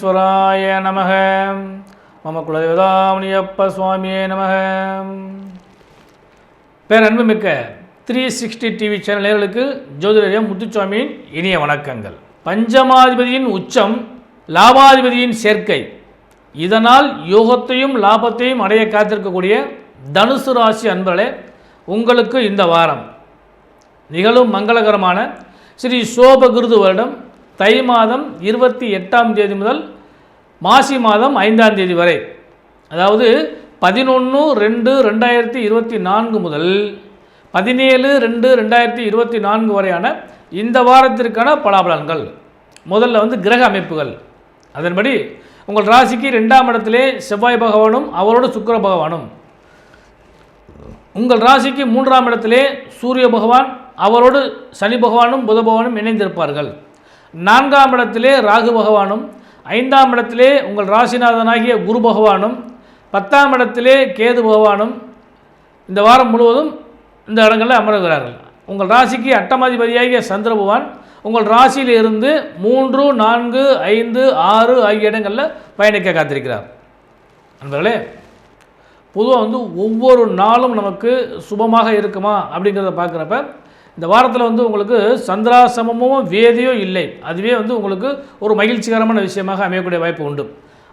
விக்னேஸ்வராய நமக. மம குலதேவதாமணியப்ப சுவாமியே நமக. பேரன்புமிக்க த்ரீ சிக்ஸ்டி டிவி சேனல் நேயர்களுக்கு ஜோதிடரியம் முத்துச்சுவாமியின் இனிய வணக்கங்கள். பஞ்சமாதிபதியின் உச்சம் லாபாதிபதியின் சேர்க்கை. இதனால் யோகத்தையும் லாபத்தையும் அடைய காத்திருக்கக்கூடிய தனுசு ராசி அன்பர்களே உங்களுக்கு இந்த வாரம். நிகழும் மங்களகரமான ஸ்ரீ சோபகிருது வருடம் தை மாதம் இருபத்தி எட்டாம் தேதி முதல் மாசி மாதம் ஐந்தாம் தேதி வரை. அதாவது பதினொன்று ரெண்டு ரெண்டாயிரத்தி இருபத்தி நான்கு முதல் பதினேழு ரெண்டு ரெண்டாயிரத்தி இருபத்தி நான்கு வரையான இந்த வாரத்திற்கான பலாபலன்கள். முதல்ல வந்து கிரக அமைப்புகள். அதன்படி உங்கள் ராசிக்கு ரெண்டாம் இடத்திலே செவ்வாய் பகவானும் அவரோடு சுக்கிர பகவானும். உங்கள் ராசிக்கு மூன்றாம் இடத்திலே சூரிய பகவான் அவரோடு சனி பகவானும் புத பகவானும் இணைந்திருப்பார்கள். நான்காம் இடத்திலே ராகு பகவானும் ஐந்தாம் இடத்திலே உங்கள் ராசிநாதனாகிய குரு பகவானும் பத்தாம் இடத்திலே கேது பகவானும் இந்த வாரம் முழுவதும் இந்த இடங்களில் அமர்கிறார்கள். உங்கள் ராசிக்கு அட்டமாதிபதியாகிய சந்திர பகவான் உங்கள் ராசியில் இருந்து மூன்று நான்கு ஐந்து ஆறு ஆகிய இடங்களில் பயணிக்க காத்திருக்கிறார். நண்பர்களே பொதுவாக வந்து ஒவ்வொரு நாளும் நமக்கு சுபமாக இருக்குமா அப்படிங்கிறத பார்க்குறப்ப இந்த வாரத்தில் வந்து உங்களுக்கு சந்திராசமமும் வேதியோ இல்லை. அதுவே வந்து உங்களுக்கு ஒரு மகிழ்ச்சிகரமான விஷயமாக அமையக்கூடிய வாய்ப்பு உண்டு.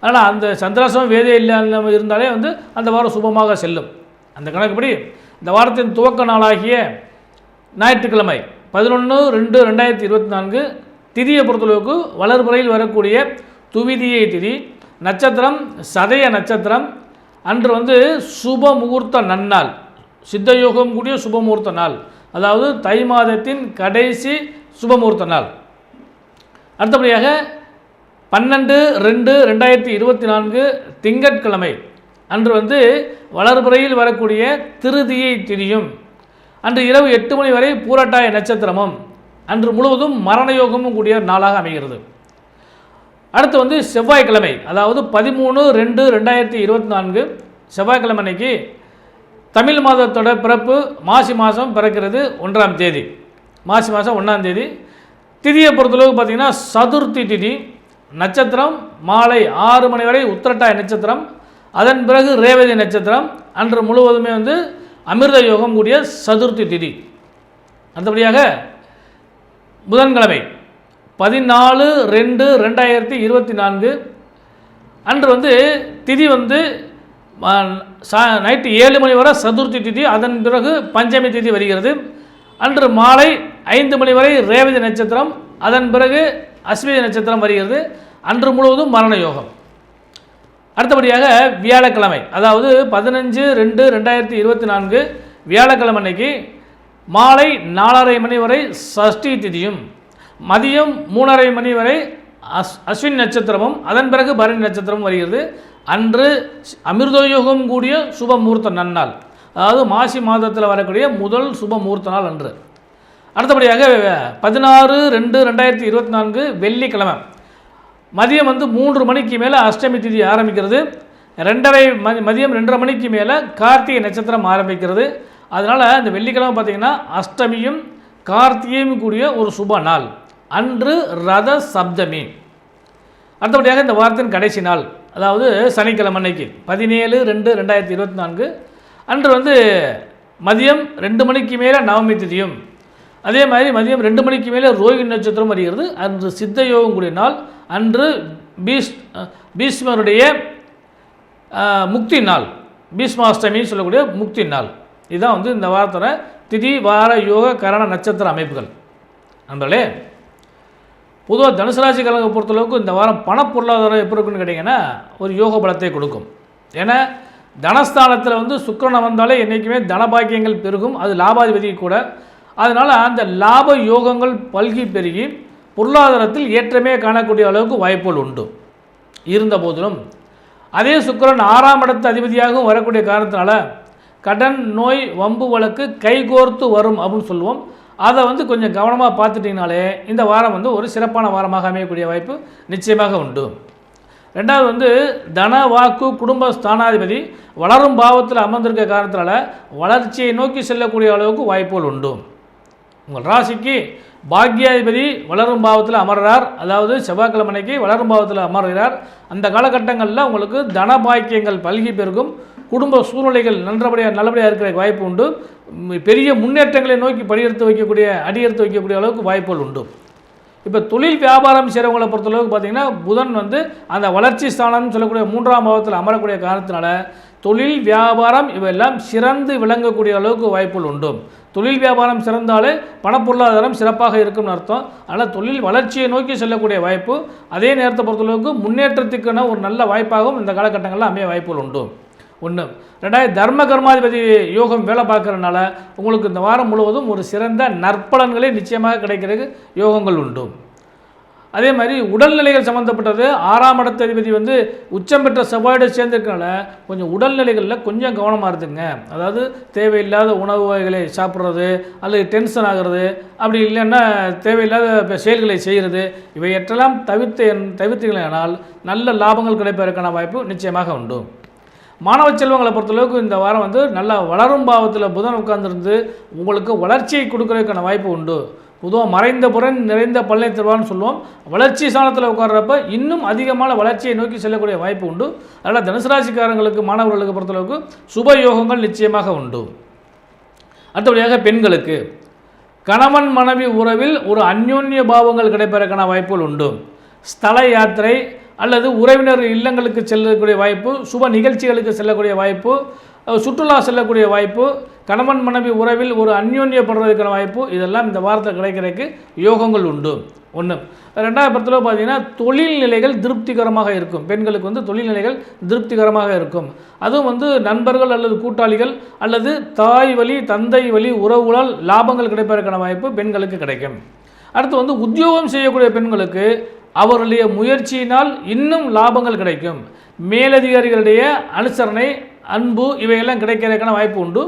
ஆனால் அந்த சந்திராசமம் வேதியோ இல்லாமல் இருந்தாலே வந்து அந்த வாரம் சுபமாக செல்லும். அந்த கணக்குப்படி இந்த வாரத்தின் துவக்க நாளாகிய ஞாயிற்றுக்கிழமை பதினொன்று ரெண்டு ரெண்டாயிரத்தி இருபத்தி நான்கு திதியை பொறுத்தளவுக்கு வளர்புறையில் வரக்கூடிய துவிதியை திதி நட்சத்திரம் சதய நட்சத்திரம் அன்று வந்து சுப முகூர்த்த நன்னாள். சித்தயோகம் கூடிய சுப முகூர்த்த நாள். அதாவது தை மாதத்தின் கடைசி சுபமுகூர்த்த நாள். அடுத்தபடியாக பன்னெண்டு ரெண்டு ரெண்டாயிரத்தி இருபத்தி நான்கு திங்கட்கிழமை அன்று வந்து வளர்புறையில் வரக்கூடிய திருதியை திரியும் அன்று இரவு எட்டு மணி வரை பூரட்டாய நட்சத்திரமும் அன்று முழுவதும் மரண யோகமும் கூடிய நாளாக அமைகிறது. அடுத்து வந்து செவ்வாய்க்கிழமை அதாவது பதிமூணு ரெண்டு ரெண்டாயிரத்தி இருபத்தி நான்கு செவ்வாய்க்கிழமை அன்னைக்கு தமிழ் மாதத்தோட பிறப்பு மாசி மாதம் பிறக்கிறது ஒன்றாம் தேதி. மாசி மாதம் ஒன்றாம் தேதி. திதியை பொறுத்தளவுக்கு பார்த்திங்கன்னா சதுர்த்தி திதி. நட்சத்திரம் மாலை ஆறு மணி வரை உத்திரட்டாய நட்சத்திரம். அதன் பிறகு ரேவதி நட்சத்திரம். அன்று முழுவதுமே வந்து அமிர்த யோகம் கூடிய சதுர்த்தி திதி. அடுத்தபடியாக புதன்கிழமை பதினாலு ரெண்டு ரெண்டாயிரத்தி இருபத்தி நான்கு. அன்று வந்து திதி வந்து சா நைட்டு ஏழு மணி வரை சதுர்த்தி திதி அதன் பிறகு பஞ்சமி திதி வருகிறது. அன்று மாலை ஐந்து மணி வரை ரேவதி நட்சத்திரம் அதன் பிறகு அஸ்வினி நட்சத்திரம் வருகிறது. அன்று முழுவதும் மரண யோகம். அடுத்தபடியாக வியாழக்கிழமை அதாவது பதினஞ்சு ரெண்டு ரெண்டாயிரத்தி இருபத்தி நான்கு வியாழக்கிழமை அன்னைக்கு மாலை நாலரை மணி வரை சஷ்டி திதியும் மதியம் மூணரை மணி வரை அஸ் அஸ்வின் நட்சத்திரமும் அதன் பிறகு பரணி நட்சத்திரமும் வருகிறது. அன்று அமிர்தயோகம் கூடிய சுப முகூர்த்த நன்னாள். அதாவது மாசி மாதத்தில் வரக்கூடிய முதல் சுப முகூர்த்த நாள் அன்று. அடுத்தபடியாக பதினாறு ரெண்டு ரெண்டாயிரத்தி இருபத்தி நான்கு வெள்ளிக்கிழமை. மதியம் வந்து மூன்று மணிக்கு மேலே அஷ்டமி திதி ஆரம்பிக்கிறது. ரெண்டரை மதியம் ரெண்டரை மணிக்கு மேலே கார்த்திகை நட்சத்திரம் ஆரம்பிக்கிறது. அதனால் இந்த வெள்ளிக்கிழமை பார்த்திங்கன்னா அஷ்டமியும் கார்த்திகையும் கூடிய ஒரு சுப நாள். அன்று ரத சப்தமி. அடுத்தபடியாக இந்த வாரத்தின் கடைசி நாள். அதாவது சனிக்கிழமை அன்னைக்கு பதினேழு ரெண்டு ரெண்டாயிரத்தி இருபத்தி நான்கு. அன்று வந்து மதியம் ரெண்டு மணிக்கு மேலே நவமி திதியும். அதே மாதிரி மதியம் ரெண்டு மணிக்கு மேலே ரோஹிணி நட்சத்திரம் வருகிறது. அன்று சித்த யோகம் கூடிய நாள். அன்று பீஸ் பீஷ்மருடைய முக்தி நாள். பீஷ்மாஷ்டமின்னு சொல்லக்கூடிய முக்தி நாள். இதுதான் வந்து இந்த வாரத்தில் திதி வார யோக கரண நட்சத்திர அமைப்புகள். நண்பர்களே பொதுவாக தனுசு ராசிக்காரங்க பொறுத்தளவுக்கு இந்த வாரம் பண பொருளாதாரம் எப்படி இருக்குன்னு கேட்டிங்கன்னா ஒரு யோக பலத்தை கொடுக்கும். ஏன்னா தனஸ்தானத்தில் வந்து சுக்கரனை வந்தாலே என்றைக்குமே தனபாக்கியங்கள் பெருகும் அது லாபாதிபதி கூட. அதனால் அந்த லாப யோகங்கள் பல்கி பெருகி பொருளாதாரத்தில் ஏற்றமே காணக்கூடிய அளவுக்கு வாய்ப்புகள் உண்டு. இருந்த போதிலும் அதே சுக்கரன் ஆறாம் இடத்து அதிபதியாகவும் வரக்கூடிய காரணத்தினால கடன் நோய் வம்பு வழக்கு கைகோர்த்து வரும் அப்படின்னு சொல்லுவோம். அதை வந்து கொஞ்சம் கவனமாக பார்த்துட்டிங்கனாலே இந்த வாரம் வந்து ஒரு சிறப்பான வாரமாக அமையக்கூடிய வாய்ப்பு நிச்சயமாக உண்டு. ரெண்டாவது வந்து தன வாக்கு குடும்ப ஸ்தானாதிபதி வளரும் பாவத்தில் அமர்ந்திருக்க காரணத்தினால வளர்ச்சியை நோக்கி செல்லக்கூடிய அளவுக்கு வாய்ப்புகள் உண்டு. உங்கள் ராசிக்கு பாக்யாதிபதி வளரும் பாவத்தில் அமர்றார். அதாவது செவ்வாய்க்கிழமைக்கு வளரும் பாவத்தில் அமர்கிறார். அந்த காலகட்டங்களில் உங்களுக்கு தன பாக்கியங்கள் பல்கி பெருகும். குடும்ப சூழ்நிலைகள் நன்றபடியாக நல்லபடியாக இருக்கிற வாய்ப்பு உண்டு. பெரிய முன்னேற்றங்களை நோக்கி படியெடுத்து வைக்கக்கூடிய அடியெடுத்து வைக்கக்கூடிய அளவுக்கு வாய்ப்புகள் உண்டு. இப்போ தொழில் வியாபாரம் செய்கிறவங்களை பொறுத்தளவுக்கு பார்த்தீங்கன்னா புதன் வந்து அந்த வளர்ச்சி ஸ்தானம்னு சொல்லக்கூடிய மூன்றாம் பாவத்தில் அமரக்கூடிய காரணத்தினால தொழில் வியாபாரம் இவையெல்லாம் சிறந்து விளங்கக்கூடிய அளவுக்கு வாய்ப்புகள் உண்டு. தொழில் வியாபாரம் சிறந்தாலே பணப்பொருளாதாரம் சிறப்பாக இருக்கும்னு அர்த்தம். அதனால் தொழில் வளர்ச்சியை நோக்கி செல்லக்கூடிய வாய்ப்பு அதே நேரத்தை பொறுத்தளவுக்கு முன்னேற்றத்துக்கான ஒரு நல்ல வாய்ப்பாகவும் இந்த காலகட்டங்களில் அமைய வாய்ப்புகள் உண்டு. ஒன்று ரெண்டாயிரம் தர்ம கர்மாதிபதி யோகம் வேலை பார்க்குறதுனால உங்களுக்கு இந்த வாரம் முழுவதும் ஒரு சிறந்த நற்பலன்களே நிச்சயமாக கிடைக்கிறதுக்கு யோகங்கள் உண்டு. அதே மாதிரி உடல்நிலைகள் சம்மந்தப்பட்டது ஆறாம் இடத்த அதிபதி வந்து உச்சம் பெற்ற செவ்வாயோட சேர்ந்துருக்கனால கொஞ்சம் உடல்நிலைகளில் கொஞ்சம் கவனமாக இருந்துங்க. அதாவது தேவையில்லாத உணவு வகைகளை சாப்பிட்றது அல்லது டென்ஷன் ஆகிறது அப்படி இல்லைன்னா தேவையில்லாத செயல்களை செய்கிறது இவையற்றெல்லாம் தவிர்த்து தவிர்த்தீர்களானால் நல்ல லாபங்கள் கிடைப்பதற்கான வாய்ப்பு நிச்சயமாக உண்டு. மாணவ செல்வங்களை பொறுத்தளவுக்கு இந்த வாரம் வந்து நல்லா வளரும் பாவத்தில் புதன் உட்கார்ந்துருந்து உங்களுக்கு வளர்ச்சியை கொடுக்கறதுக்கான வாய்ப்பு உண்டு. பொதுவாக மறைந்த புறன் நிறைந்த பல்லை தருவான்னு சொல்லுவோம். வளர்ச்சி சாணத்தில் உட்கார்றப்ப இன்னும் அதிகமான வளர்ச்சியை நோக்கி செல்லக்கூடிய வாய்ப்பு உண்டு. அதனால் தனுசு ராசிக்காரங்களுக்கு மாணவர்களுக்கு பொறுத்தளவுக்கு சுப யோகங்கள் நிச்சயமாக உண்டு. அடுத்தபடியாக பெண்களுக்கு கணவன் மனைவி உறவில் ஒரு அந்யோன்ய பாவங்கள் கிடைப்பதற்கான வாய்ப்புகள் உண்டு. ஸ்தல யாத்திரை அல்லது உறவினர் இல்லங்களுக்கு செல்லக்கூடிய வாய்ப்பு சுப நிகழ்ச்சிகளுக்கு செல்லக்கூடிய வாய்ப்பு சுற்றுலா செல்லக்கூடிய வாய்ப்பு கணவன் மனைவி உறவில் ஒரு அந்யோன்யப்படுறதுக்கான வாய்ப்பு இதெல்லாம் இந்த வாரத்தை கிடைக்கிறதுக்கு யோகங்கள் உண்டு. ஒன்று ரெண்டாவது படத்தில் பார்த்தீங்கன்னா தொழில்நிலைகள் திருப்திகரமாக இருக்கும். பெண்களுக்கு வந்து தொழில்நிலைகள் திருப்திகரமாக இருக்கும். அதுவும் வந்து நண்பர்கள் அல்லது கூட்டாளிகள் அல்லது தாய் வழி தந்தை வழி உறவுகளால் லாபங்கள் கிடைப்பதற்கான வாய்ப்பு பெண்களுக்கு கிடைக்கும். அடுத்து வந்து உத்தியோகம் செய்யக்கூடிய பெண்களுக்கு அவருடைய முயற்சியினால் இன்னும் லாபங்கள் கிடைக்கும். மேலதிகாரிகளுடைய அனுசரணை அன்பு இவையெல்லாம் கிடைக்கிறதுக்கான வாய்ப்பு உண்டு.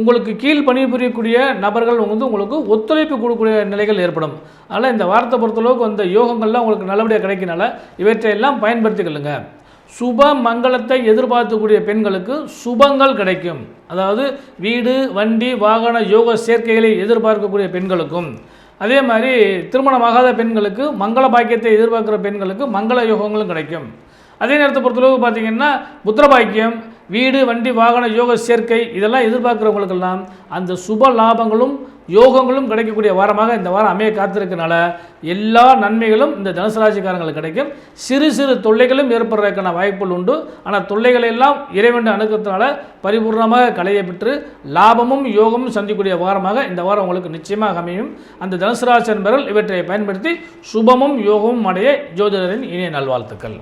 உங்களுக்கு கீழ் பணிபுரியக்கூடிய நபர்கள் வந்து உங்களுக்கு ஒத்துழைப்பு கொடுக்கக்கூடிய நிலைகள் ஏற்படும். அதனால் இந்த வாரத்தை பொறுத்தளவுக்கு அந்த யோகங்கள்லாம் உங்களுக்கு நல்லபடியாக கிடைக்கனால இவற்றையெல்லாம் பயன்படுத்திக்கொள்ளுங்க சுப மங்களத்தை எதிர்பார்க்கக்கூடிய பெண்களுக்கு சுபங்கள் கிடைக்கும். அதாவது வீடு வண்டி வாகன யோக சேர்க்கைகளை எதிர்பார்க்கக்கூடிய பெண்களுக்கும். அதே மாதிரி திருமணமாகாத பெண்களுக்கு மங்கள பாக்கியத்தை எதிர்பார்க்குற பெண்களுக்கு மங்கள யோகங்களும் கிடைக்கும். அதே நேரத்தை பொறுத்தளவு பார்த்தீங்கன்னா புத்திர பாக்கியம் வீடு வண்டி வாகன யோக சேர்க்கை இதெல்லாம் எதிர்பார்க்குறவங்களுக்கெல்லாம் அந்த சுப லாபங்களும் யோகங்களும் கிடைக்கக்கூடிய வாரமாக இந்த வாரம் அமைய காத்திருக்கனால எல்லா நன்மைகளும் இந்த தனுசு ராசிக்காரங்களுக்கு கிடைக்கும். சிறு சிறு தொல்லைகளும் ஏற்படுறதுக்கான வாய்ப்புகள் உண்டு. ஆனால் தொல்லைகளை எல்லாம் இறைவன் அணுகிறதுனால பரிபூர்ணமாக களைய பெற்று லாபமும் யோகமும் சந்திக்கக்கூடிய வாரமாக இந்த வாரம் உங்களுக்கு நிச்சயமாக அமையும். அந்த தனுசு ராசி என்பவர்கள் இவற்றை பயன்படுத்தி சுபமும் யோகமும் அடைய ஜோதிடரின் இணைய நல்வாழ்த்துக்கள்.